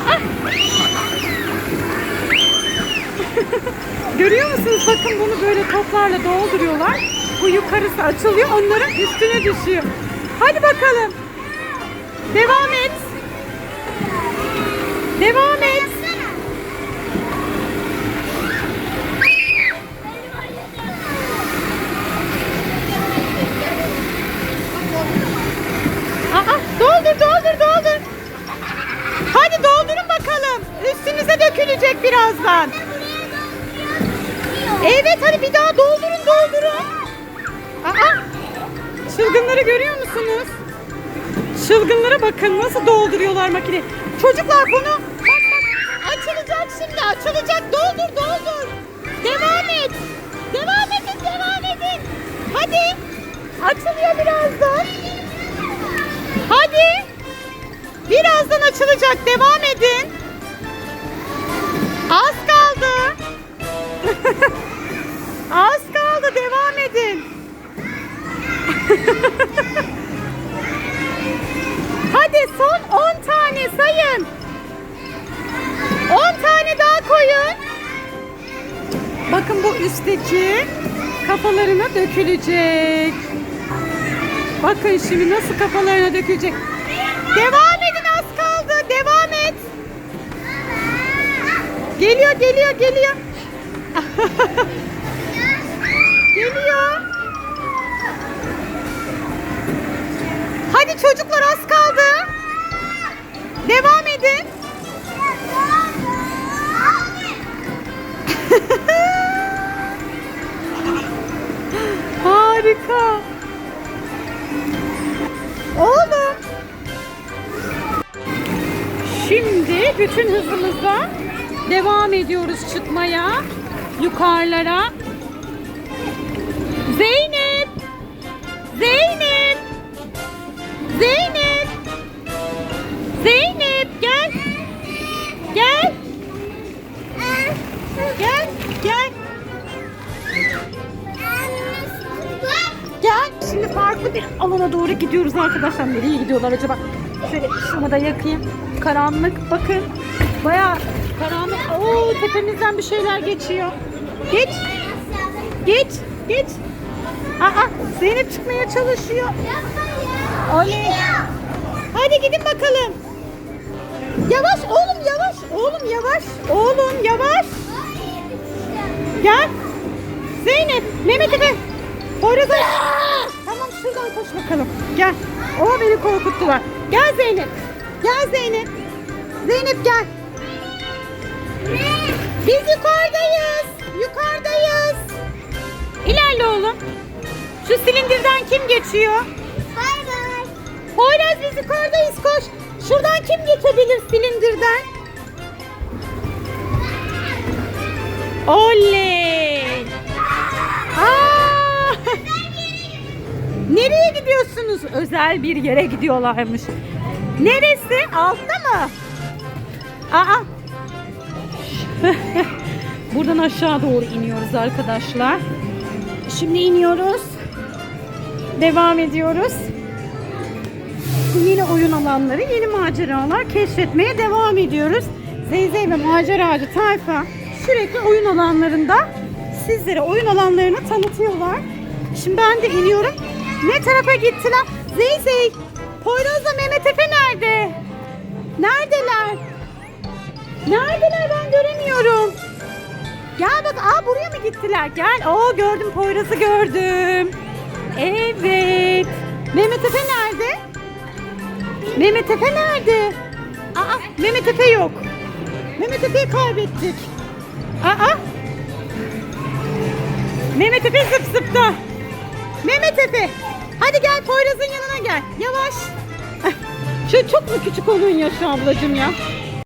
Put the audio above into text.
Görüyor musunuz? Bakın bunu böyle toplarla dolduruyorlar. Bu yukarısı açılıyor. Onların üstüne düşüyor. Hadi bakalım. Devam et. Devam et. Birazdan. Evet hadi bir daha doldurun doldurun. Aa, çılgınları görüyor musunuz? Çılgınlara bakın nasıl dolduruyorlar makine. Çocuklar bunu bak bak açılacak şimdi açılacak. Doldur doldur. Devam et. Devam edin devam edin. Hadi. Açılıyor birazdan. Hadi. Birazdan açılacak. Devam edin. Az kaldı. Az kaldı. Devam edin. Hadi son 10 tane sayın. 10 tane daha koyun. Bakın bu üstteki kafalarına dökülecek. Bakın şimdi nasıl kafalarına dökülecek. Devam Geliyor geliyor geliyor. geliyor. Hadi çocuklar az kaldı. Devam edin. Harika. Oğlum. Şimdi bütün hızımızla devam ediyoruz çıkmaya. Yukarılara. Zeynep. Zeynep. Zeynep. Zeynep gel. Gel. Gel. Gel. Gel. Şimdi farklı bir alana doğru gidiyoruz arkadaşlar. Nereye gidiyorlar acaba? Şöyle şunu da yakayım. Karanlık. Bakın. Baya karanlık. Oo tepemizden bir şeyler geçiyor. Geç. Geç. Geç. Aa Zeynep çıkmaya çalışıyor. Oley. Hadi gidin bakalım. Yavaş oğlum yavaş. Oğlum yavaş. Oğlum yavaş. Gel. Zeynep, Mehmet Efe. Poyraz'a. Tamam şuradan koş bakalım. Gel. O beni korkuttular. Gel Zeynep. Gel Zeynep. Zeynep gel. Biz yukarıdayız. Yukarıdayız. İlerle oğlum. Şu silindirden kim geçiyor? Bay bay. Poyraz biz yukarıdayız koş. Şuradan kim geçebilir silindirden? Oley! Aa! Nereye gidiyorsunuz? Özel bir yere gidiyorlarmış. Neresi? Altta mı? Aa! Buradan aşağı doğru iniyoruz arkadaşlar. Şimdi iniyoruz. Devam ediyoruz. Yeni oyun alanları, yeni maceralar keşfetmeye devam ediyoruz. Zeyzey ve maceracı tayfa sürekli oyun alanlarında sizlere oyun alanlarını tanıtıyorlar. Şimdi ben de iniyorum. Ne tarafa gittiler? Zeyzey, Poyraz'la Mehmet Efe nerede? Neredeler? Neredeler ben göremiyorum. Gel bak, aa buraya mı gittiler? Gel, oo gördüm Poyraz'ı gördüm. Evet. Mehmet Efe nerede? Mehmet Efe nerede? Aa, Mehmet Efe yok. Mehmet Efe'yi kaybettik. Aa. Mehmet Efe zıp zıpta. Mehmet Efe. Hadi gel Poyraz'ın yanına gel. Yavaş. Şu çok mu küçük onun yaşı ablacığım ya?